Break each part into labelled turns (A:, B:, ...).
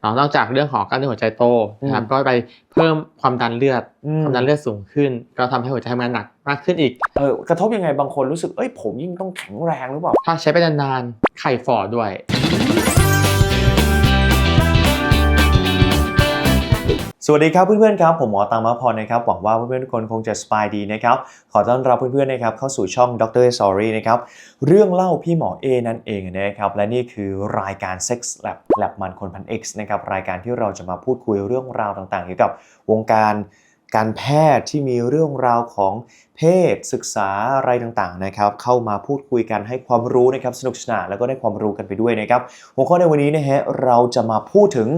A: เนาะนอกจากเรื่องของกล้ามเนื้อหัวใจโตนะครับก็ไปเพิ่มความดันเลือด
B: อืม
A: ความดันเลือดสูงขึ้น ก็ทำให้หัวใจทำงานหนักมากขึ้นอีก
B: เออกระทบยังไงบางคนรู้สึกเอ้ยผมยิ่งต้องแข็งแรงหรือเปล่า
A: ถ้าใช้ไปนานๆไข่ฝ่อด้วย
B: สวัสดีครับเพื่อนๆครับผมหมอตังมะพรนะครับหวังว่าเพื่อนๆทุกคนคงจะสบายดีนะครับขอต้อนรับเพื่อนๆนะครับเข้าสู่ช่องดร Sorry นะครับเรื่องเล่าพี่หมอ A นั่นเองนะครับและนี่คือรายการ Sex Lab Lab มันคนพัน X นะครับรายการที่เราจะมาพูดคุยเรื่องราวต่างๆ เกี่ยวกับวงการการแพทย์ที่มีเรื่องราวของเพศศึกษาอะไรต่างๆนะครับเข้ามาพูดคุยกันให้ความรู้นะครับสนุกสนานแล้วก็ได้ความรู้กันไปด้วยนะครับหัวข้อในวันนี้นะฮะเราจะมาพูดถึง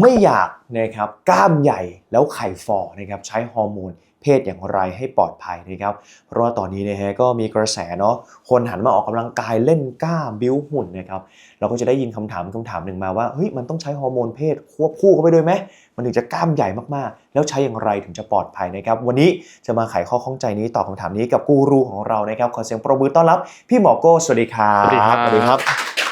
B: ไม่อยากนะครับกล้ามใหญ่แล้วไข่ฝ่อนะครับใช้ฮอร์โมนเพศอย่างไรให้ปลอดภัยนะครับเพราะว่าตอนนี้นะฮะก็มีกระแสเนาะคนหันมาออกกำลังกายเล่นกล้ามบิ้วหุ่นนะครับเราก็จะได้ยินคำถามคำถามหนึ่งมาว่าเฮ้ยมันต้องใช้ฮอร์โมนเพศควบคู่เข้าไปด้วยไหมมันถึงจะกล้ามใหญ่มากๆ แล้วใช้อย่างไรถึงจะปลอดภัยนะครับวันนี้จะมาไขข้อข้องใจนี้ตอบคำถามนี้กับกูรูของเรานะครับขอเสียงปรบมือต้อนรับพี่หมอโก้สวัสดีครับ
A: สวัสดีครับ
B: สวัสดีครับ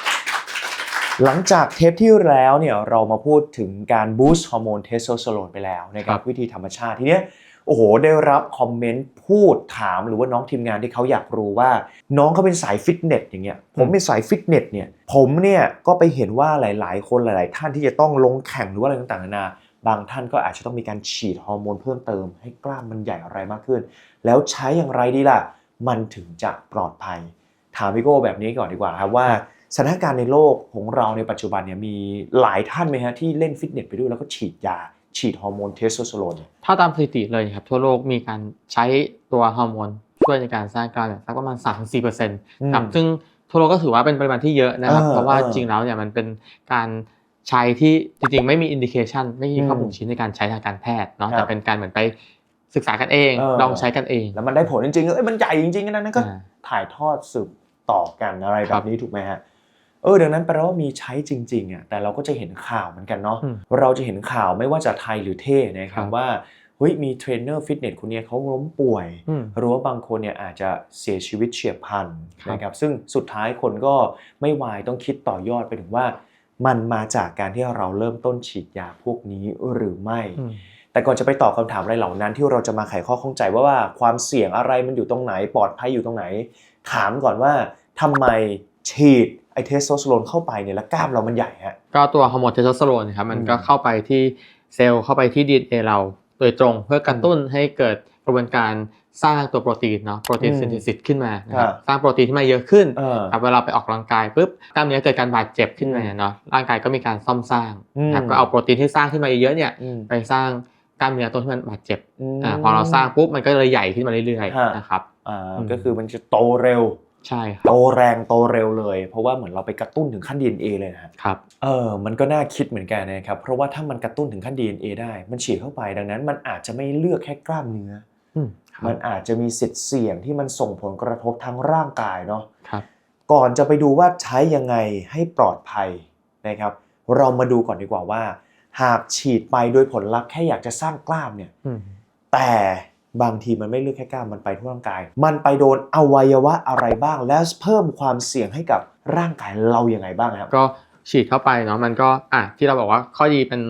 B: หลังจากเทปที่แล้วเนี่ยเรามาพูดถึงการบูสต์ฮอร์โมนเทสโทสเตอโรนไปแล้วนะครั
A: ครับบ
B: วิธีธรรมชาติทีเนี้ยโอ้โห ได้รับคอมเมนต์พูดถามหรือว่าน้องทีมงานที่เขาอยากรู้ว่า น้องเขาเป็นสายฟิตเนสอย่างเงี้ยผมเป็นสายฟิตเนสเนี่ยผมเนี่ยก็ไปเห็นว่าหลาย ๆ คนหลาย ๆ ท่านที่จะต้องลงแข่งหรือว่าอะไรต่างๆนานาบางท่านก็อาจจะต้องมีการฉีดฮอร์โมนเพิ่มเติม ให้กล้ามมันใหญ่อะไรมากขึ้น แล้วใช้อย่างไรดีล่ะ มันถึงจะปลอดภัย ถามพี่โก้แบบนี้ก่อนดีกว่าครับว่า สถานการณ์ในโลกของเราในปัจจุบันเนี่ยมีหลายท่านไหมฮะที่เล่นฟิตเนสไปด้วยแล้วก็ฉีดยา ฉีดฮอร์โมนเทสโทสเตอโรนเนี่ย
A: ถ้าตามสถิติเลยครับ ทั่วโลกมีการใช้ตัวฮอร์โมนช่วยในการสร้างกล้ามเนี่ยสักประมาณ 3-4%ครับซึ่งทั่วโลกก็ถือว่าเป็นปริมาณที่เยอะนะครับ
B: เออ
A: เพราะว่า
B: เออ
A: จริงแล้วเนี่ยมันเป็นการใช้ที่จริงๆ ไม่มีอินดิเคชันไม่มีข้อ
B: อืม
A: บ่งชี้ในการใช้ทางการแพทย์เนาะ
B: ครับ
A: แต่เป็นการเหมือนไปศึกษากันเอง
B: เออ
A: ลองใช้กันเอง
B: แล้วมันได้ผลจริงๆเอ้ยมันใหญ่จริงๆนะนั้นก็
A: อ่า
B: ถ่ายทอดสืบต่อกันอะไร
A: ค
B: แบ
A: รั
B: บบนี้ถูกไหมฮะ เออดังนั้นแปลว่ามีใช้จริงๆอะแต่เราก็จะเห็นข่าวเหมือนกันเนาะ
A: อืม
B: เราจะเห็นข่าวไม่ว่าจะไทยหรือเท่นะค
A: ครั
B: รับบว่าเฮ้ยมีเทรนเนอร์ฟิตเนสคนเนี้ยเขาล้มป่วย
A: อืม
B: หรือว่าบางคนเนี่ยอาจจะเสียชีวิตเฉียบพลัน
A: ครับ
B: นะครับซึ่งสุดท้ายคนก็ไม่วายต้องคิดต่อยอดไปถึงว่า มันมาจากการที่เราเริ่มต้นฉีดยาพวกนี้หรือไม่
A: อืม
B: แต่ก่อนจะไปตอบคำถามอะไรเหล่านั้น ที่เราจะมาไขข้อข้องใจว่าว่าความเสี่ยงอะไรมันอยู่ตรงไหนปลอดภัยอยู่ตรงไหน ถามก่อนว่าทำไมฉีด ไอเทสโทสเตอโรนเข้าไปเนี่ยแล้วกล้ามเรามันใหญ่ฮะ
A: ก็ตัวฮอร์โมนเทสโทสเตอโรนนะครับมัน
B: อืม
A: ก็เข้าไปที่เซลล์เข้าไปที่ DNA เราโดยตรงเพื่อกระตุ้นให้เกิดกระบวนการสร้างตัวโปรตีนเนาะโปรตีน
B: อืม
A: ซินเทซิสขึ้นมานะครั
B: ครับบ
A: สร้างโปรตีนที่มาเยอะขึ้น
B: เออ
A: ครับเวลาไปออกกำลังกายปุ๊บกล้ามเนื้อเกิดการบาดเจ็บขึ้นมา
B: อืม
A: เนาะร่างกายก็มีการซ่อมสร้าง
B: อืม
A: ครับก็เอาโปรตีนที่สร้างขึ้นมาเยอะๆเนี่ย
B: อืม
A: ไปสร้างกล้ามเนื้อตัวที่มันบาดเจ็บ
B: ม
A: อ่าพอเราสร้างปุ๊บมันก็เลยใหญ่ขึ้นมาเรื่อย
B: ฮะ
A: ๆนะครับ
B: อ่า
A: อืม
B: ก็คือมันจะโตเร็ว
A: ใช่ครั
B: โต
A: บ
B: แรงโตเร็วเลย เพราะว่าเหมือนเราไปกระตุ้นถึงขั้น DNA เลยนะฮะ
A: ครับ
B: เออมันก็น่าคิดเหมือนกันนะครับเพราะว่าถ้ามันกระตุ้นถึงขั้น DNA ได้ มันฉีดเข้าไปดังนั้น มันอาจจะไม่เลือกแค่กล้ามเนื้อ
A: อืมครั
B: มั
A: บ
B: นอาจจะมีสิทธิ์เสี่ยงที่มันส่งผลกระทบทั้งร่างกายเนาะ
A: ครับ
B: ก่อนจะไปดูว่าใช้ยังไงให้ปลอดภัยนะครับ เรามาดูก่อนดีกว่าว่า หากฉีดไปโดยผลลัพธ์แค่อยากจะสร้างกล้ามเนี่ย
A: อืม
B: แต่ บางทีมันไม่เลือกแค่กล้ามมันไปทั่วร่างกาย มันไปโดนอวัยวะอะไรบ้าง และเพิ่มความเสี่ยงให้กับร่างกายเรายังไงบ้างครับ
A: ก็ฉีดเข้าไปเนาะมันก็อะที่เราบอกว่าข้อดีเป็น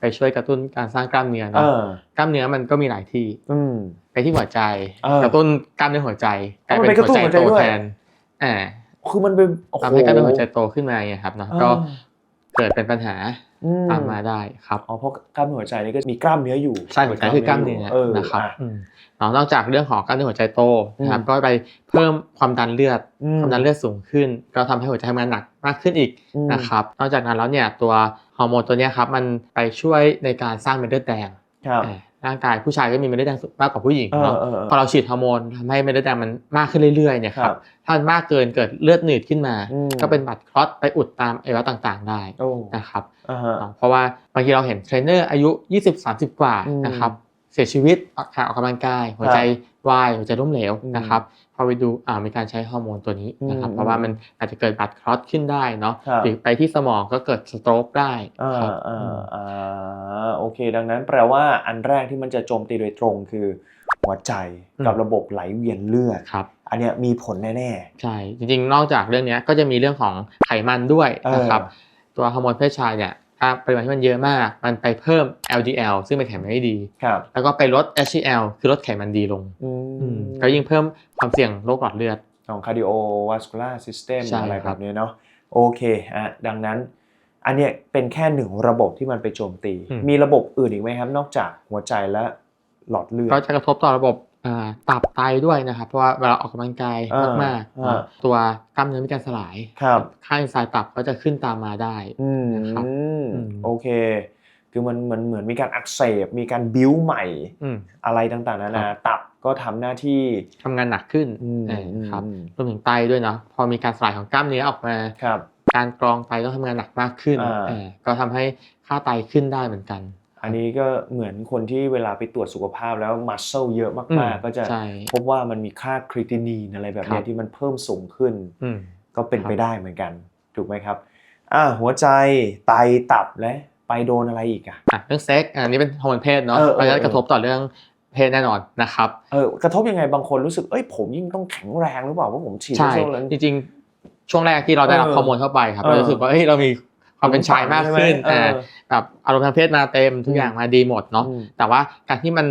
A: ไปช่วยกระตุ้นการสร้างกล้ามเนื้อ
B: เอ
A: เนาะ
B: อ
A: กล้ามเนื้อมันก็มีหลายที่
B: อืม
A: ไปที่หัวใจ
B: เออ
A: กระตุ้นกล้ามเนื้อหัวใจกลาย
B: เอามั
A: เป็นน
B: ไปกระตุ้
A: หัวนใจ
B: หัวใจ
A: โต
B: ด้วย
A: แทนอ่า
B: คือมันเป็นโอ้โห
A: ทำให้กล้ามเนื้อหัวใจโตขึ้นมาไงครับเนาะ
B: เออ
A: ก็เกิดเป็นปัญหา
B: อื
A: ตามมาได้ครับ
B: อ๋อเพราะกล้ามเนื้อหัวใจนี่ก็มีกล้ามเนื้ออยู่
A: ใช่หัวใจคือกล้ามเนื้อ
B: เออ
A: นะครับ
B: อะ
A: อืมเนาะนอกจากเรื่องของกล้ามเนื้อหัวใจโตนะครับ
B: อืม
A: ก็ไปเพิ่มความดันเลือด
B: อืม
A: ความดันเลือดสูงขึ้น ก็ทำให้หัวใจทำงานหนักมากขึ้นอีก
B: อืม
A: นะครับนอกจากนั้นแล้วเนี่ยตัวฮอร์โมนตัวเนี้ยครับมันไปช่วยในการสร้างเม็ดเลือดแดง
B: ค รับ
A: อ่าร่างกายผู้ชายก็มีเม็ดเลือดแดงมากกว่าผู้หญิงเนาะ
B: เออเออเออ
A: พอเราฉีดฮอร์โมนทำให้เม็ดเลือดแดงมันมากขึ้นเรื่อยๆเนี่ยค
B: ครั
A: รับบถ้ามันมากเกินเกิดเลือดหนืดขึ้นมา
B: อืม
A: ก็เป็นบัตรคลอตไปอุดตามอวัยวะต่างๆได้
B: โอ้
A: นะครับ
B: อ่าฮะ
A: เนาะเพราะว่าบางทีเราเห็นเทรนเนอร์อายุ 20-30 กว่า
B: อืม
A: นะครับเสียชีวิตขาดออกกำลังกาย หัวใจวายหัวใจล้มเหลว
B: อืม
A: นะครับพ อไปดูอ่ามีการใช้ฮอร์โมนตัวนี้นะครับ
B: อืม
A: เพราะว่ามันอาจจะเกิดบัตรคลอตขึ้นได้เนาะ
B: ครับ
A: หรือไปที่สมองก็เกิดสโตรกได้
B: อ่า
A: ครับ
B: อ่า
A: อืม
B: อ่าโอเค ดังนั้นแปลว่าอันแรกที่มันจะโจมตีโดยตรงคือหัวใจกับระบบไหลเวียนเลือด
A: ครับ
B: อันเนี้ยมีผลแน่
A: ใช่จริงๆ นอกจากเรื่องเนี้ยก็จะมีเรื่องของไขมันด้วย
B: เออ
A: นะครับตัวฮอร์โมนเพศชายเนี่ยไขถ้า ปริมาณที่มันเยอะมาก มันไปเพิ่ม LDL ซึ่งเป็นไขมันไม่ดี
B: ครับ
A: แล้วก็ไปลด HDL คือลดไขมันดีลง
B: อื
A: อืม
B: ม
A: ก็ยิ่งเพิ่มความเสี่ยงโรคหลอดเลือด
B: ของ cardiovascular system
A: ใช่
B: อะไร
A: ค
B: แบ
A: รับบ
B: นี้เนาะ โอเคอะดังนั้น อันเนี้ยเป็นแค่หนึ่งระบบที่มันไปโจมตี
A: อืม
B: มีระบบอื่นอีกไหมครับ นอกจากหัวใจและหลอดเลือด
A: ก็จะกระทบต่อระบบอ่า ตับไตด้วยนะครับ เพราะว่าเวลาออกกำลังกาย
B: อ่ามา
A: กๆ
B: อ่า
A: ตัวกล้ามเนื้อมีการสลาย
B: ครับ
A: ค่าเอนไซม์ตับก็จะขึ้นตามมาได้
B: อืม
A: นะครับอืม
B: โอเค คือมันเหมือนเหมือนมีการอักเสบมีการบิ้วใหม่
A: อืม
B: อะไรต่างๆนา
A: ครั
B: นา
A: บ
B: ตับก็ทำหน้าที่
A: ทำงานหนักขึ้น
B: อืม
A: เออครับ
B: อืม
A: รวมถึงไตด้วยเนาะพอมีการสลายของกล้ามเนื้อออกมา
B: ครับ
A: การกรองไตต้องทำงานหนักมากขึ้น
B: อ่า
A: เออก็ทำให้ค่าไตขึ้นได้เหมือนกัน
B: อันนี้ก็เหมือนคนที่เวลาไปตรวจสุขภาพแล้วมัสเซลเยอะ
A: อื
B: มาก
A: ม
B: ๆก็จะ
A: ใช่
B: พบว่ามันมีค่าครีตินีนอะไรแบบเนี้
A: ครั
B: ย
A: บ
B: ที่มันเพิ่มสูงขึ้น
A: อืม
B: ก็เป็น
A: ครับ
B: ไปได้เหมือนกันถูกไหมครับอ่าหัวใจไตตับและไปโดนอะไรอีกอะ
A: อะเรื่องเซ็กอันนี้เป็นฮอร์โมนเพศเนาะ
B: เออเออ
A: เพราะฉะนั้น
B: เออ
A: กระทบต่อเรื่องเพศแน่นอนนะครับ
B: เออกระทบยังไงบางคนรู้สึกเอ้ยผมยิ่งต้องแข็งแรงหรือเปล่าว่าผมฉีด
A: ใช่
B: ช่วงนั้น
A: จริงๆช่วงแรกที่เราได้รับ
B: เออ
A: ฮอร์โมนเข้าไปครับ
B: เออ
A: เรารู้สึกว่าเฮ้ยเรามี ความเป็นชายมากขึ้น
B: ใช่ไหม
A: อ่า
B: เออ
A: แบบอารมณ์ทางเพศมาเต็มทุกอย่างมาดีหมดเนาะ
B: อืม
A: แต่ว่าการที่มัน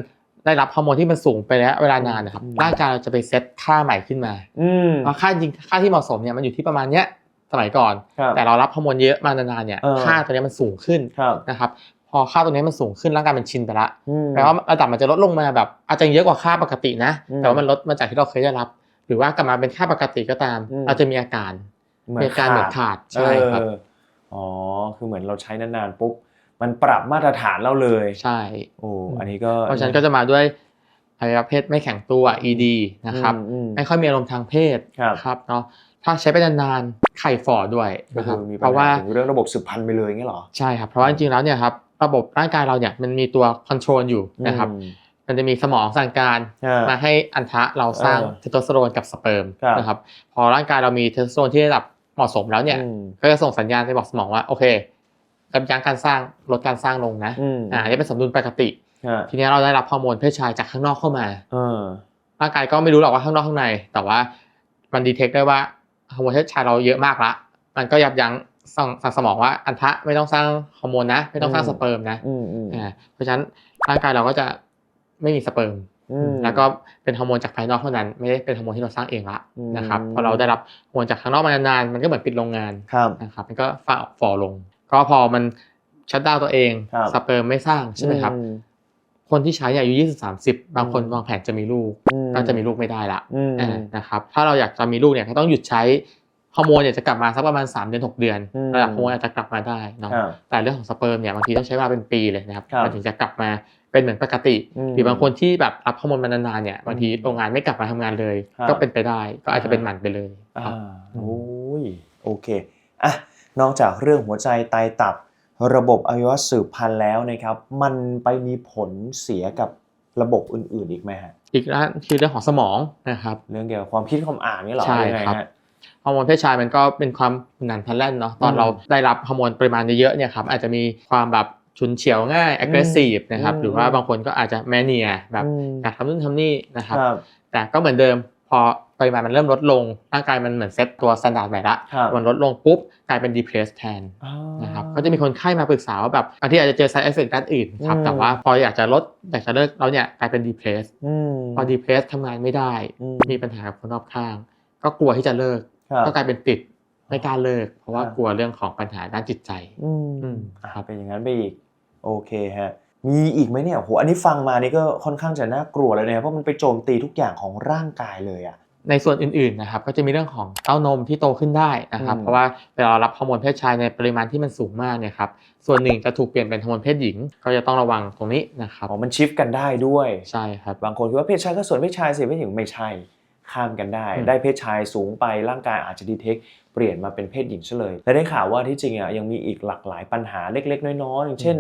A: ได้รับฮอร์โมนที่มันสูงไปแล้วเวลานานนะครับ
B: อืม
A: ร่างกายเราจะไปเซตค่าใหม่ขึ้นมา
B: อืม
A: เพราะค่าจริงค่าที่เหมาะสมเนี่ยมันอยู่ที่ประมาณเนี้ยสมัยก่อน
B: ครับ
A: แต่เรารับฮอร์โมนเยอะมานานๆเนี่ย
B: เออ
A: ค่าตัวเนี้ยมันสูงขึ้น
B: ครับ
A: นะครับพอค่าตัวเนี้ยมันสูงขึ้นร่างกายมันชินไปละ
B: อืม
A: แปลว่าระดับมันจะลดลงมาแบบ อาจจะเยอะกว่าค่าปกตินะ
B: อืม
A: แต่ว่ามันลดมาจากที่เราเคยได้รับ หรือว่ากลับมาเป็นค่าปกติก็ตาม
B: อืม
A: เราจะมีอาการมีอาการเหมือนขาดใช่ครับ
B: เอออ๋อ คือเหมือนเราใช้นานๆปุ๊บ มันปรับมาตรฐานเราเลย
A: ใช่
B: โอ้ อันนี้ก็
A: เพราะฉะนั้นก็จะมาด้วยอวัยวะเพศไม่แข็งตัว ED นะครับ
B: อืม
A: ไม่ค่อยมีอารมณ์ทางเพศ
B: ครับ
A: ครับเนาะ ถ้าใช้ไปนานๆ ไข่ฝ่อด้วย
B: ก็
A: นะค
B: คื
A: รับ
B: อมี
A: เพ
B: ปัญ
A: ราะ
B: หา
A: ว่า
B: ถึงเรื่องระบบสืบพันธุ์ไปเลยอย่างเงี้ยเหรอ
A: ใช่ครับ เพราะว่าจริงๆ แล้วเนี่ยครับ ระบบร่างกายเราเนี่ยมันมีตัวคอนโทรลอยู่นะครับ
B: อืม
A: มันจะมีสมองสั่งการ
B: อ่า
A: มาให้อันทะเราสร้าง
B: เออ
A: เทสโทสเตอโรนกับสเปิร์ม
B: ครับ
A: นะครับพอร่างกายเรามีเทสโทสเตอโรนที่ระดับ เหมาะสมแล้วเนี่ย
B: อืม
A: ก็จะส่งสัญญาณไปบอกสมองว่าโอเคกำยั้งการสร้างลดการสร้างลงนะ
B: อืม
A: อ่าอันนี้เป็นสมดุลปกติ
B: อ่า
A: ทีนี้เราได้รับฮอร์โมนเพศชายจากข้างนอกเข้ามา
B: เออ
A: ร่างกายก็ไม่รู้หรอกว่าข้างนอกข้างใน แต่ว่ามันดีเทคได้ว่าฮอร์โมนเพศชายเราเยอะมากละ มันก็ยับยั้งสั่งสั่งสมองว่าอันทะไม่ต้องสร้างฮอร์โมนนะ ไม่ต้องสร้าง
B: อืม
A: สเปิร์มนะ
B: อืมอืม
A: อ่าเพราะฉะนั้นร่างกายเราก็จะไม่มีสเปิร์ม
B: อืม
A: แล้วก็เป็นฮอร์โมนจากภายนอกเท่านั้น ไม่ได้เป็นฮอร์โมนที่เราสร้างเองละ
B: อืม
A: นะครับพอเราได้รับฮอร์โมนจากข้างนอกมานานๆมันก็เหมือนปิดโรงงาน
B: ครับ
A: นะครับมันก็ฝ่าฝ่อลง ก็พอมันชัดดาวน์ตัวเอง
B: ครับ
A: สเปิร์มไม่สร้างใช่ไหมครับ
B: อื
A: คนที่ใช้เนี่ยอายุ20 30บางคน
B: อืม
A: วางแผนจะมีลูก
B: อืม
A: ก็จะมีลูกไม่ได้ละ
B: อืม
A: อ่านะครับถ้าเราอยากจะมีลูกเนี่ยก็ต้องหยุดใช้ฮอร์โมนเนี่ยจะกลับมาสักประมาณ 3 เดือน 6 เดือน
B: อืม
A: ระดับฮอร์โมนอาจจะกลับมาได้เนาะ
B: ครับ
A: แต่เรื่องของสเปิร์มเนี่ยบางทีต้องใช้เวลาเป็นปีเลยนะครับ
B: ครับ
A: มันถึงจะกลับมา เป็นเหมือนปกติ
B: อืม
A: หรือบางคนที่แบบรับฮอร์โมนมานานๆเนี่ยบางที
B: อืม
A: โรงงานไม่กลับมาทำงานเลย
B: ครับ
A: ก็เป็นไปได้ก็อาจจะเป็น
B: อ่า
A: หมันไปเลย
B: อ่า
A: ครับ
B: โอ้ยโอเคอะนอกจากเรื่องหัวใจไตตับ ระบบอวัยวะสืบพันธุ์แล้วนะครับ มันไปมีผลเสียกับระบบอื่นๆอีกไหมฮะ
A: อีกด้านคือเรื่องของสมองนะครับ
B: เรื่องเกี่ยวกับความคิดความอ่านนี่เหรอ
A: ใช่
B: ยังไง
A: ครับ
B: ฮะ
A: ฮอร์โมนเพศชายมันก็เป็นความหนันพลันเนาะตอน
B: อืม
A: เราได้รับฮอร์โมนปริมาณเยอะๆเนี่ยครับอาจจะมีความแบบ ฉุนเฉียวง่าย aggressive นะครับ
B: อืม
A: หรือว่าบางคนก็อาจจะแมเนียแบบ
B: อืม
A: อยากทำนู่นทำนี่นะครับ
B: ครับ
A: แต่ก็เหมือนเดิมพอปริมาณมันเริ่มลดลง ร่างกายมันเหมือนเซ็ตตัวสแตนดาร์ดใหม่ละ
B: ครับ
A: มันลดลงปุ๊บกลายเป็น depressed แทน
B: อ่า
A: นะครับ ก็จะมีคนไข้มาปรึกษาว่าแบบบางทีอาจจะเจอ side effect ด้านอื่นครับ
B: อืม
A: แต่ว่าพออยากจะลดอยากจะเลิกแล้วเนี่ยกลายเป็น depressed
B: อืม
A: พอ depressed ทำงานไม่ได้
B: อืม
A: มีปัญหากับคนรอบข้าง ก็กลัวที่จะเลิก
B: ครับ
A: ก็กลายเป็นติด ไม่กล้าเลิก เพราะว่า
B: ครับ
A: กลัวเรื่องของปัญหาด้านจิตใจ
B: อืม
A: อืม
B: อะเป็นอย่างนั้นไปอีก โอเคฮะ มีอีกไหมเนี่ยโหอันนี้ฟังมานี่ก็ค่อนข้างจะน่ากลัวเลยนะครับเพราะมันไปโจมตีทุกอย่างของร่างกายเลยอะ
A: ในส่วนอื่นๆนะครับก็จะมีเรื่องของเต้านมที่โตขึ้นได้นะครับ
B: อืม
A: เพราะว่าเวลาเรารับฮอร์โมนเพศชายในปริมาณที่มันสูงมากเนี่ยครับส่วนหนึ่งจะถูกเปลี่ยนเป็นฮอร์โมนเพศหญิง ก็จะต้องระวังตรงนี้นะครับ
B: อ๋อมันชิฟกันได้ด้วย
A: ใช่ครับ
B: บางคนคิดว่าเพศชายก็ส่วนเพศชายสิเพศหญิงไม่ใช่ข้ามกันได้
A: อืม
B: ได้เพศชายสูงไปร่างกายอาจจะดีเทค เปลี่ยนมาเป็นเพศหญิงซะเลย และได้ข่าวว่าที่จริงอะยังมีอีกหลากหลายปัญหาเล็กๆ น้อยๆอย่างเช่น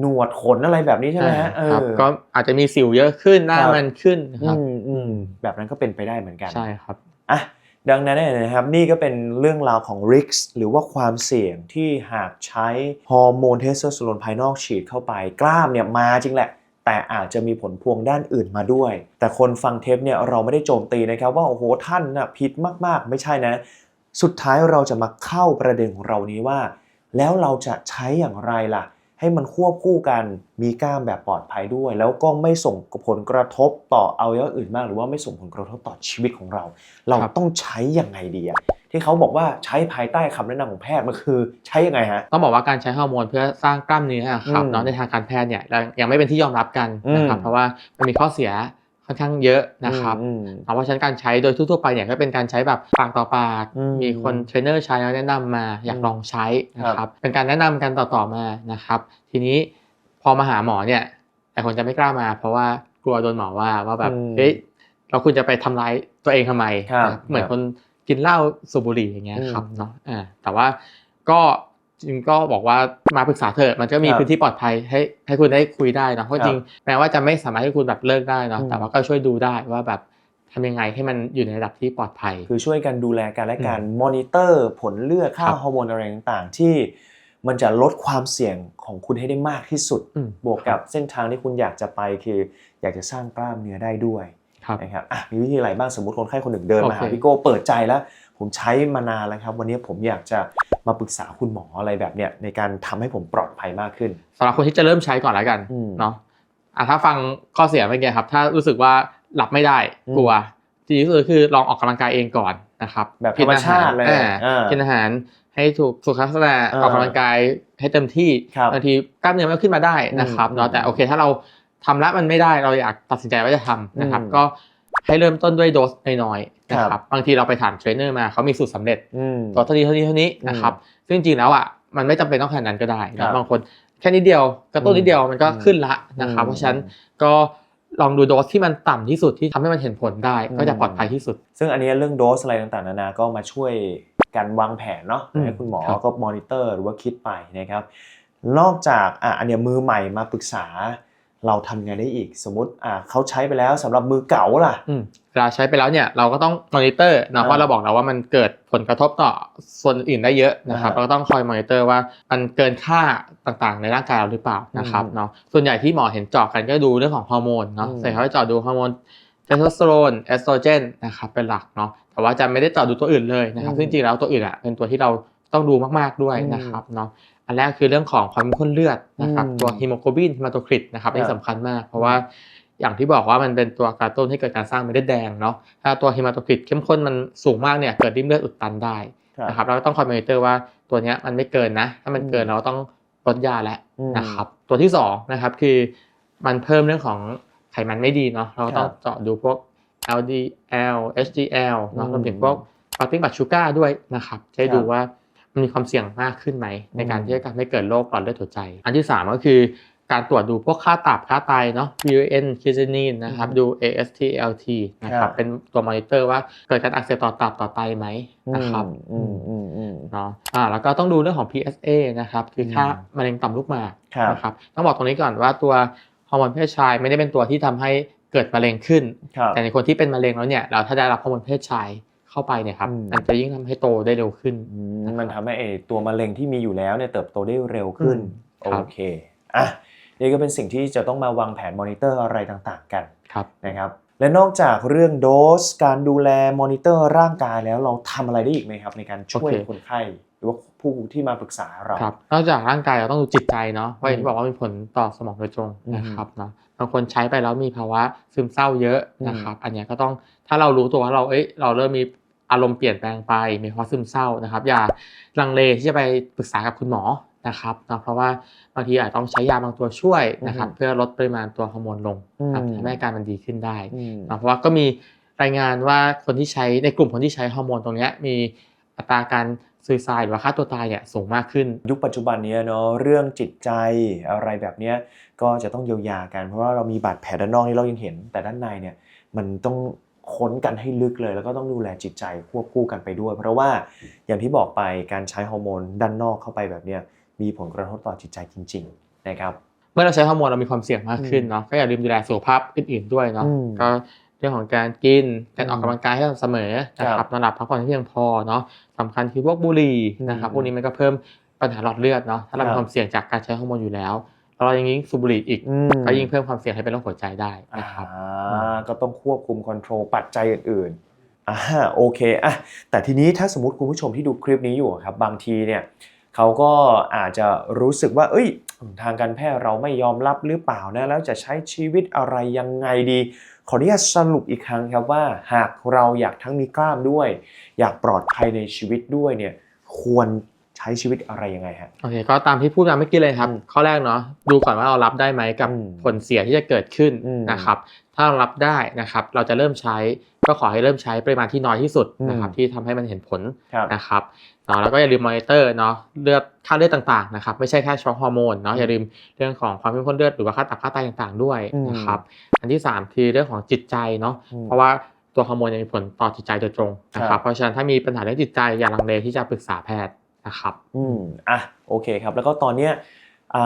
B: หนวดขนอะไรแบบนี้ใช่ไหมฮะเอ
A: ครับ
B: อ
A: ก็อาจจะมีสิวเยอะขึ้นหน้า
B: ครับ
A: มันขึ้นนะครับ
B: อืมอืมแบบนั้นก็เป็นไปได้เหมือนกัน
A: ใช่ครับ
B: อะดังนั้นเนี่ยนะครับนี่ก็เป็นเรื่องราวของ risks หรือว่าความเสี่ยงที่หากใช้ฮอร์โมนเทสโทสเตอโรนภายนอกฉีดเข้าไป กล้ามเนี่ยมาจริงแหละ แต่อาจจะมีผลพวงด้านอื่นมาด้วย แต่คนฟังเทปเนี่ยเราไม่ได้โจมตีนะครับว่า โอ้โหท่านน่ะผิดมากๆ ไม่ใช่นะ สุดท้ายเราจะมาเข้าประเด็นของเรานี้ว่า แล้วเราจะใช้อย่างไรล่ะ ให้มันควบคู่กันมีกล้ามแบบปลอดภัยด้วย แล้วก็ไม่ส่งผลกระทบต่อเอาอย่างอื่นมาก หรือว่าไม่ส่งผลกระทบต่อชีวิตของเรา เรา
A: ครับ
B: ต้องใช้ยังไงดีอะที่เขาบอกว่าใช้ภายใต้คำแนะนำของแพทย์มันคือใช้ยังไงฮะ
A: ต้องบอกว่าการใช้ฮอร์โมนเพื่อสร้างกล้ามเนื้ออะครับ
B: อืม
A: เนาะในทางการแพทย์เนี่ยยังยังไม่เป็นที่ยอมรับกันนะครับ
B: อืม
A: เพราะว่ามันมีข้อเสีย ค่อนข้างเยอะนะครับ
B: อืม
A: เพราะฉะนั้นการใช้โดยทั่วๆไปเนี่ยก็เป็นการใช้แบบปากต่อปาก
B: อืม
A: มีคนเทรนเนอร์ใช้แล้วแนะนำมาอยากลองใช้นะค
B: ครั
A: รับบเป็นการแนะนำกันต่อๆมานะครับ ทีนี้พอมาหาหมอเนี่ยหลายคนจะไม่กล้ามา เพราะว่ากลัวโดนหมอว่าว่าแบบ
B: อืม
A: เฮ้ยเราคุณจะไปทำร้ายตัวเองทำไม
B: ครับ
A: นะเหมือน
B: ครับ
A: คนกินเหล้าสูบบุหรี่อย่างเงี้ย
B: อืม
A: ครับเนาะอ่าแต่ว่าก็ จริงก็บอกว่ามาปรึกษาเถอะมันก็มี
B: ครับ
A: พื้นที่ปลอดภัยให้ให้คุณได้คุยได้เนาะเพราะ
B: ครับ
A: จริงแม้ว่าจะไม่สามารถให้คุณแบบเลิกได้เนาะ
B: อืม
A: แต่ว่าก็ช่วยดูได้ว่าแบบทำยังไงให้มันอยู่ในระดับที่ปลอดภัย
B: คือช่วยกันดูแลกันและกันมอนิเตอร์ผลเลือดค่า
A: ครับ
B: ฮอร์โมนอะไรต่างๆ ที่มันจะลดความเสี่ยงของคุณให้ได้มากที่สุด
A: อืม
B: บวกกับเส้นทางที่คุณอยากจะไปคือ อยากจะสร้างกล้ามเนื้อได้ด้วย
A: ครับ
B: นะครับอะมีวิธีอะไรบ้างสมมติคนไข้คนหนึ่งเดินมาหา
A: โอเค
B: พี่โก้เปิดใจแล้ว ผมใช้มานานแล้วครับ วันนี้ผมอยากจะมาปรึกษาคุณหมออะไรแบบเนี้ยในการทำให้ผมปลอดภัยมากขึ้น
A: สำหรับคนที่จะเริ่มใช้ก่อนแล้วกัน
B: อืม
A: เนาะอะถ้าฟังข้อเสียเมื่อกี้ครับ ถ้ารู้สึกว่าหลับไม่ได้
B: อืม
A: กลัวทีนี้ก็คือลองออกกำลังกายเองก่อนนะครับ
B: แบบธรรมชาติเลย
A: กินอาหาร
B: อ่า
A: อ่ากินอาหารให้ถูกสุขลักษณะ
B: อ่า
A: ออกกำลังกายให้เต็มที่
B: ครับ
A: บางทีกล้ามเนื้อมันขึ้นมาได้นะครับ
B: อืม
A: เนาะแต่โอเคถ้าเราทำแล้วมันไม่ได้เราอยากตัดสินใจว่าจะทำนะครับ
B: อืม
A: ก็ ให้เริ่มต้นด้วยโดสน้อยๆนะค
B: ครั
A: รับบบางทีเราไปถามเทรนเนอร์มาเขามีสูตรสำเร็จ
B: อืม
A: ตัวเท่านี้เท่านี้เท่านี้นะครับซึ่งจริงๆแล้วอะมันไม่จำเป็นต้องขนาดนั้นก็ได้
B: ครั
A: นะ
B: บ
A: บางคนแค่นิดเดียวกระตุ้นนิดเดียวมันก็
B: อืม
A: ขึ้นละนะครับ
B: อืม
A: เพราะฉะนั้นก็ลองดูโดสที่มันต่ำที่สุดที่ทำให้มันเห็นผลได้
B: อืม
A: ก็จะปลอดภัยที่สุด
B: ซึ่งอันนี้เรื่องโดสอะไรต่างๆนานาก็มาช่วยการวางแผนเนาะ
A: อืม
B: ให้คุณหมอ
A: ครับ
B: ก็มอนิเตอร์หรือว่าคิดไปนะครับ นอกจากอะอันเนี้ยมือใหม่มาปรึกษา เราทำไงได้อีกสมมติอะเขาใช้ไปแล้วสำหรับมือเก่าล่ะ
A: อืมเวลาใช้ไปแล้วเนี่ยเราก็ต้องมอนิเตอร์นะ
B: อ่า
A: เพราะเราบอกแล้วว่ามันเกิดผลกระทบต่อส่วนอื่นได้เยอะนะครับ
B: อ่า
A: เราก็ต้องคอยมอนิเตอร์ว่ามันเกินค่าต่างๆ ในร่างกายเราหรือเปล่านะครับ
B: อืม
A: เนาะส่วนใหญ่ที่หมอเห็นเจาะกันก็ดูเรื่องของฮอร์โมนเนาะ
B: อืม
A: ส่วนใหญ่เขาจะเจาะดูฮอร์โมนเทสโทสเตอโรนเอสโตรเจนนะครับเป็นหลักเนาะแต่ว่าจะไม่ได้เจาะดูตัวอื่นเลยนะครับ
B: อืม
A: ซึ่งจริงๆแล้วตัวอื่นอะเป็นตัวที่เรา ต้องดูมากๆด้วย
B: อืม
A: นะครับเนาะอันแรกคือเรื่องของความเข้มข้นเลือดนะครับ
B: อืม
A: ตัวฮีโมโกลบินฮีมาโตคริตนะครับ
B: ครับ
A: นี่สำคัญมาก เพราะว่าอย่างที่บอกว่ามันเป็นตัวกระตุ้นให้เกิดการสร้างเม็ดเลือดแดงเนาะถ้าตัวฮีมาโตคริตเข้มข้นมันสูงมากเนี่ยเกิดริ่มเลือดอุดตันได้
B: ครับ
A: นะครับเราก็ต้องคอยมอนิเตอร์ว่าตัวเนี้ยมันไม่เกินนะ ถ้ามันเกิน
B: อืม
A: เราก็ต้องลดยาแล้ว
B: อืม
A: นะครับตัวที่สองนะครับคือมันเพิ่มเรื่องของไขมันไม่ดีเนาะเราก็ต้อง
B: ครับ
A: เจาะดูพวก LDL HDL เนาะ
B: อืม
A: รวมถึงพวกปาร์ติ้งบัตชูการ์ด้วยนะครับจะได้
B: ครับ
A: ดูว่า มันมีความเสี่ยงมากขึ้นไหม ในการ
B: อืม
A: ที่จะทำให้เกิดโรคหลอดเลือดหัวใจ อันที่สามก็คือการตรวจดูพวกค่าตับค่าไตเนาะ BUN creatinine นะครับ ดู AST ALT นะค
B: ครั
A: รับบเป็นตัวมอนิเตอร์ว่าเกิดการอักเสบต่อตับต่อไตไหมนะครับ
B: อืมอืมอืม
A: เนาะอ่าแล้วก็ต้องดูเรื่องของ PSA นะครับ คือค่า
B: อืม
A: มะเร็งต่อมลูกหมาก
B: ครับ
A: นะครับ ต้องบอกตรงนี้ก่อนว่าตัวฮอร์โมนเพศชายไม่ได้เป็นตัวที่ทำให้เกิดมะเร็งขึ้น
B: ครับ
A: แต่ในคนที่เป็นมะเร็งแล้วเนี่ย เราถ้าได้รับฮอร์โมนเพศชาย เข้าไปเนี่ยครับ
B: อืม
A: มันจะยิ่งทำให้โตได้เร็วขึ้น
B: อืมมันทำให้ไอ้ตัวมะเร็งที่มีอยู่แล้วเนี่ยเติบโตได้เร็วขึ้น
A: อืม
B: โอ
A: ครับ
B: เคอะนี่ก็เป็นสิ่งที่จะต้องมาวางแผนมอนิเตอร์อะไรต่างๆกัน
A: ครับ
B: นะครับและนอกจากเรื่องโดสการดูแลมอนิเตอร์ร่างกายแล้วเราทำอะไรได้อีกไหมครับ ในการช่วย
A: โอเค
B: คนไข้หรือว่าผู้ที่มาปรึกษาเรา
A: ครับนอกจากร่างกายเราต้องดูจิตใจเนาะว่าอย่าง
B: อื
A: ที่
B: ม
A: บอกว่ามีผลต่อสมองโดยตรง
B: อืม
A: นะครับเนาะบางคนใช้ไปแล้วมีภาวะซึมเศร้าเยอะ
B: อืม
A: นะครับ อันเนี้ยก็ต้องถ้าเรารู้ตัวว่าเราเอ้ยเราเริ่มมี อารมณ์เปลี่ยนแปลงไปมีภาวะซึมเศร้านะครับ อย่าลังเลที่จะไปปรึกษากับคุณหมอนะครับเนาะเพราะว่าบางทีอาจต้องใช้ยาบางตัวช่วยนะครับ เพื่อลดปริมาณตัวฮอร์โมนลงครับ
B: อืม
A: ทำให้อาการมันดีขึ้นได้
B: อืม
A: นะเพราะว่าก็มีรายงานว่าคนที่ใช้ในกลุ่มคนที่ใช้ฮอร์โมนตรงเนี้ยมีอัตราการซูซายหรือว่าฆ่าตัวตายเนี่ยสูงมากขึ้น
B: ยุคปัจจุบันเนี้ยเนาะเรื่องจิตใจอะไรแบบเนี้ยก็จะต้องเยียวยากัน เพราะว่าเรามีบาดแผลด้านนอกที่เรายังเห็น แต่ด้านในเนี่ยมันต้อง ค้นกันให้ลึกเลย แล้วก็ต้องดูแลจิตใจควบคู่กันไปด้วย เพราะว่าอย่างที่บอกไปการใช้ฮอร์โมนด้านนอกเข้าไปแบบเนี้ยมีผลกระทบต่อจิตใจจริง ๆ นะครับ
A: เมื่อเราใช้ฮอร์โมนเรามีความเสี่ยงมากขึ้นเนาะก็อย่าลืมดูแลสุขภาพอื่นๆด้วยเนาะ
B: อืม
A: ก็เรื่องของการกินการออก
B: อืม
A: กำลังกายให้สม่ำเสมอนะค
B: ครั
A: รับบนอนหลับพักผ่อนให้เพียงพอเนาะสำคัญคือพวกบุหรี่นะครับ
B: อืม
A: พวกนี้มันก็เพิ่มปัญหาหลอดเลือดเนาะถ้าเรา
B: ครั
A: มี
B: บ
A: ความเสี่ยงจากการใช้ฮอร์โมนอยู่แล้วแล้ว เรายังยิ่งสูบบุหรี่อีก
B: อืม
A: ก็ยิ่งเพิ่มความเสี่ยงให้เป็นโรคหัวใจได้นะครับ
B: อ่าก็ต้องควบคุมคอนโทรลปัจจัยอื่นๆอ่าโอเคอะแต่ทีนี้ถ้าสมมติคุณผู้ชมที่ดูคลิปนี้อยู่ครับบางทีเนี่ยเขาก็อาจจะรู้สึกว่า เอ้ย ทางการแพทย์เราไม่ยอมรับหรือเปล่านะแล้วจะใช้ชีวิตอะไรยังไงดี ขออนุญาตสรุปอีกครั้งครับว่า หากเราอยากทั้งมีกล้ามด้วย อยากปลอดภัยในชีวิตด้วยเนี่ยควร ใช้ชีวิตอะไรยังไงฮะ
A: โอเคก็ตามที่พูดมาเมื่อกี้เลยครับ
B: อืม
A: ข้อแรกเนาะดูก่อนว่าเรารับได้ไหมกับ
B: อืม
A: ผลเสียที่จะเกิดขึ้น
B: อืม
A: นะครับ ถ้าเรารับได้นะครับ เราจะเริ่มใช้ก็ขอให้เริ่มใช้ปริมาณที่น้อยที่สุดนะครับ
B: อืม
A: ที่ทำให้มันเห็นผล
B: ครับ
A: นะครับเนาะแล้วก็อย่าลืมมอนิเตอร์เนาะเลือดค่าเลือดต่างๆนะครับไม่ใช่แค่เฉพาะฮอร์โมนเนาะอย่าลืมเรื่องของความเข้มข้นเลือดหรือว่าค่าตับค่าไตต่างๆ ด้วย
B: อืม
A: นะครับ อันที่สามคือเรื่องของจิตใจเนาะ
B: อืม
A: เพราะว่าตัวฮอร์โมนยังมีผลต่อจิตใจโดยตรงนะค
B: ครั
A: รับบเพราะฉะนั้นถ้ามีปัญหาเรื่องจิตใจอย่าลังเลที่จะปรึกษาแพทย์ นะครับ
B: อืมอะโอเคครับ แล้วก็ตอนเนี้ยอ่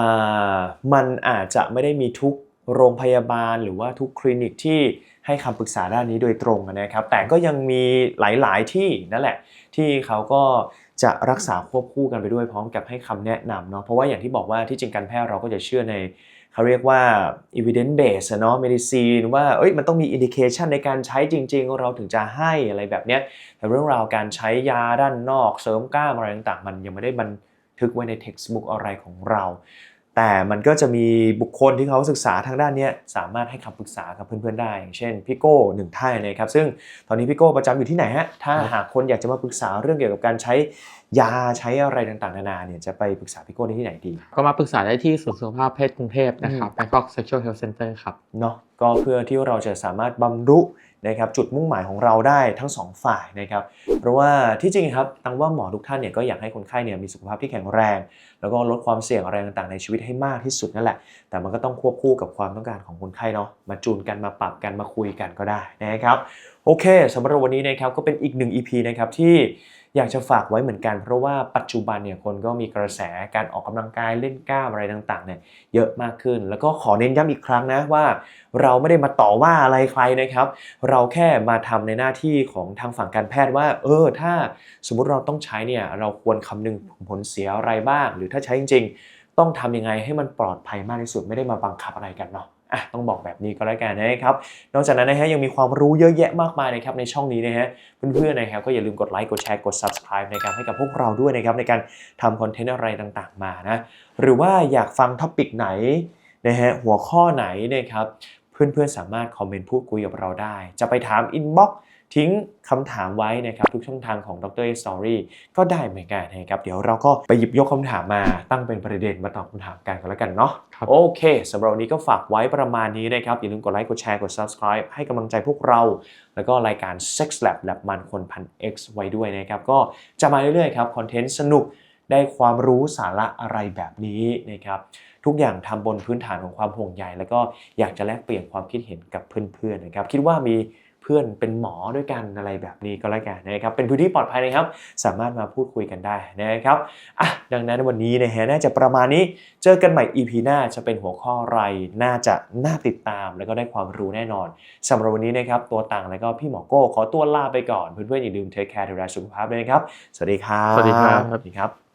B: ามันอาจจะไม่ได้มีทุกโรงพยาบาลหรือว่าทุกคลินิกที่ให้คำปรึกษาด้านนี้โดยตรงนะครับ แต่ก็ยังมีหลาย ๆ ที่นั่นแหละ ที่เขาก็จะรักษาควบคู่กันไปด้วยพร้อมกับให้คำแนะนำเนาะเพราะว่าอย่างที่บอกว่าที่จริงการแพทย์เราก็จะเชื่อใน เขาเรียกว่า evidence-based เนาะ medicine ว่าเอ้ยมันต้องมี indication ในการใช้จริง ๆ เราถึงจะให้อะไรแบบเนี้ยแต่เรื่องราวการใช้ยาด้านนอกเสริมกล้ามอะไรต่างๆ มันยังไม่ได้บันทึกไว้ใน textbook อะไรของเรา แต่มันก็จะมีบุคคลที่เขาศึกษาทางด้านเนี้ยสามารถให้คำปรึกษากับเพื่อนๆได้อย่างเช่นพี่โก้หนึ่งท่านนะครับซึ่งตอนนี้พี่โก้ประจำอยู่ที่ไหนฮะถ้า
A: ครับ
B: หากคนอยากจะมาปรึกษาเรื่องเกี่ยวกับการใช้ยาใช้อะไรต่างๆนานาเนี่ยจะไปปรึกษาพี่โก้ได้ที่ไหนดี
A: ก็มาปรึกษาได้ที่ศูนย์สุขภาพเพศกรุงเทพนะครับ Bangkok Sexual Health Center ครับ
B: เนาะก็เพื่อที่เราจะสามารถบำรุนะครับจุดมุ่งหมายของเราได้ทั้งสองฝ่ายนะครับเพราะว่าที่จริงครับตั้งว่าหมอทุกท่านเนี่ยก็อยากให้คนไข้เนี่ยมีสุขภาพที่แข็งแรง แล้วก็ลดความเสี่ยงอะไรต่างๆในชีวิตให้มากที่สุดนั่นแหละ แต่มันก็ต้องควบคู่กับความต้องการของคนไข้เนาะมาจูนกันมาปรับกันมาคุยกันก็ได้นะครับโอเคสำหรับวันนี้นะครับก็เป็นอีกหนึ่ง EP นะครับที่อยากจะฝากไว้เหมือนกัน เพราะว่าปัจจุบันเนี่ยคนก็มีกระแสการออกกำลังกายเล่นกล้ามอะไรต่างๆเนี่ยเยอะมากขึ้น แล้วก็ขอเน้นย้ำอีกครั้งนะว่า เราไม่ได้มาต่อว่าอะไรใครนะครับ เราแค่มาทำในหน้าที่ของทางฝั่งการแพทย์ว่า เออถ้าสมมุติเราต้องใช้เนี่ยเราควรคำนึงถึงผลเสียอะไรบ้างหรือถ้าใช้จริง ๆ ต้องทำยังไงให้มันปลอดภัยมากที่สุดไม่ได้มาบังคับอะไรกันเนาะอะต้องบอกแบบนี้ก็แล้วกันนะครับ นอกจากนั้นนะฮะยังมีความรู้เยอะแยะมากมายนะครับในช่องนี้นะฮะเพื่อนๆนะครับก็อย่าลืมกดไลค์กดแชร์กด subscribe นะครับให้กับพวกเราด้วยนะครับในการทำคอนเทนต์อะไรต่างๆมานะหรือว่าอยากฟังท็อปิกไหนนะฮะหัวข้อไหนนะครับเพื่อนๆสามารถคอมเมนต์พูดคุยกับเราได้ จะไปถามอินบ็อก ทิ้งคำถามไว้นะครับทุกช่องทางของดร Story ก็ได้เหมือนกันนะครับเดี๋ยวเราก็ไปหยิบยกคำถามมาตั้งเป็นประเด็นมาตอบคำถามกันกันแล้วกันเนาะ
A: ครับ
B: โอเคสำหรับวันนี้ก็ฝากไว้ประมาณนี้นะครับอย่าลืมกดไลค์กดแชร์กด subscribe ให้กำลังใจพวกเรา แล้วก็รายการ Sex Lab แลบมันคนพัน X ไว้ด้วยนะครับก็จะมาเรื่อยๆครับคอนเทนต์สนุกได้ความรู้สาระอะไรแบบนี้นะครับทุกอย่างทำบนพื้นฐานของความห่วงใยแล้วก็อยากจะแลกเปลี่ยนความคิดเห็นกับเพื่อนๆนะครับคิดว่ามีเพื่อนเป็นหมอด้วยกันอะไรแบบนี้ก็แล้วกันนะครับ เป็นพื้นที่ปลอดภัยนะครับ สามารถมาพูดคุยกันได้นะครับอะดังนั้นวันนี้นะฮะน่าจะประมาณนี้เจอกันใหม่ EP หน้าจะเป็นหัวข้ออะไรน่าจะน่าติดตามแล้วก็ได้ความรู้แน่นอนสำหรับวันนี้นะครับตัวต่างแล้วก็พี่หมอโก้ขอตัวลาไปก่อนเพื่อนๆอย่าลืมเทคแคร์ดูแลสุขภาพด้วยนะครับ สวัสดีครับ
A: สวัสดีครับ
B: สวัสดีครับ